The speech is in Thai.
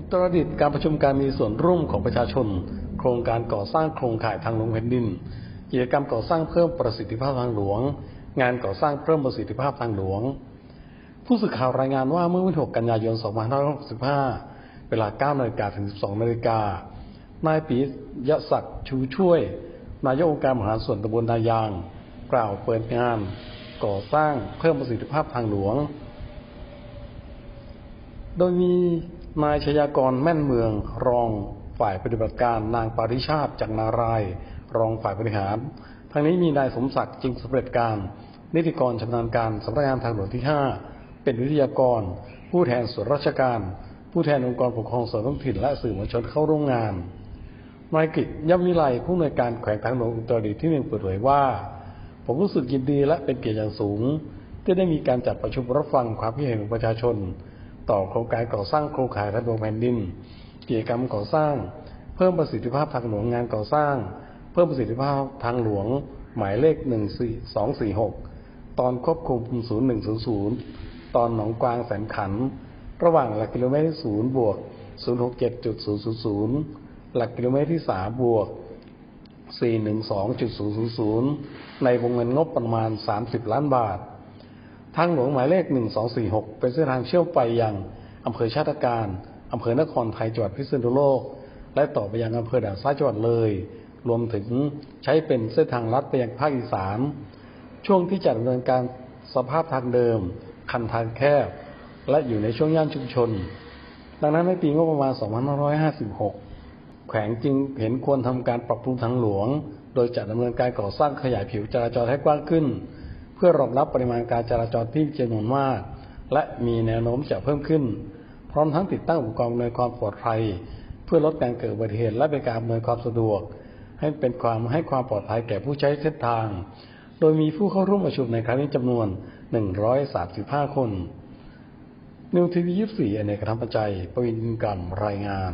อุตรดิตถ์การประชุมการมีส่วนร่วมของประชาชน โครงการก่อสร้างโครงข่ายทางหลวงแผ่นดิน กิจกรรมก่อสร้างเพิ่มประสิทธิภาพทางหลวง งานก่อสร้างเพิ่มประสิทธิภาพทางหลวง ผู้สื่อข่าวรายงานว่าเมื่อวันที่6กันยายน 2565 เวลา 9นาฬิกาถึง 12นาฬิกานายปียศักดิ์ชูช่วย นายกองค์การบริหารส่วนตำบลนายาง กล่าวเปิดงาน ก่อสร้างเพิ่มประสิทธิภาพทางหลวง โดยมี นายชยากรแม่นเมืองรองฝ่ายปฏิบัติการนางปาริชาติจากนาราย รองฝ่ายบริหาร ทั้งนี้มีนายสมศักดิ์จึงสำเร็จการ นิติกรชำนาญการสำนักงานทางหลวงที่ 5 เป็นวิทยากร ผู้แทนส่วนราชการ ผู้แทนองค์กรปกครองส่วนท้องถิ่นและสื่อมวลชนเข้าร่วมงานนายกิจยมวิไลผู้อำนวยการแขวงทางหลวงอุตรดิตถ์ที่หนึ่งเปิดเผยว่า ผมรู้สึกยินดีและเป็นเกียรติอย่างสูง ที่ได้มีการจัดประชุมรับฟังความคิดเห็นของประชาชน ต่อโครงการก่อสร้างโครงข่ายทางหลวงแผ่นดิน กิจกรรมก่อสร้าง เพิ่มประสิทธิภาพทางหลวงงานก่อสร้าง เพิ่มประสิทธิภาพทางหลวง หมายเลข 14246 ตอนควบคุม 0100 ตอนหนองกวางแสนขัน ระหว่างหลักกิโลเมตรที่0บวก 067.000 หลักกิโลเมตรที่ 3 บวก 412.000 ในวงเงินงบประมาณ 30 ล้านบาท ทางหลวงหมายเลข 1246 เป็นเส้นทางเชื่อมไปยังอำเภอชาติการอำเภอนครไทยจังหวัดพิษณุโลก และต่อไปยังอำเภอด่านซ้ายจังหวัดเลย รวมถึงใช้เป็นเส้นทางลัดไปยังภาคอีสาน ช่วงที่จัดดำเนินการสภาพทางเดิม คันทางแคบ และอยู่ในช่วงย่านชุมชน ดังนั้นในปีงบประมาณ 2556 แขวงจึงเห็นควรทำการปรับปรุงทางหลวง โดยจะดำเนินการก่อสร้างขยายผิวจราจรให้กว้างขึ้น เพื่อรองรับปริมาณการจราจรที่จำนวนมาก และมีแนวโน้มจะเพิ่มขึ้น พร้อมทั้งติดตั้งอุปกรณ์อำนวยความปลอดภัย เพื่อลดการเกิดอุบัติเหตุและเป็นการอำนวยความสะดวก ให้เป็นความให้ความปลอดภัยแก่ผู้ใช้เส้นทาง โดยมีผู้เข้าร่วมประชุมในครั้งนี้จำนวน 135 คนนิวทีวี24อเนกธรรมปัจจัยประวินกรรมรายงาน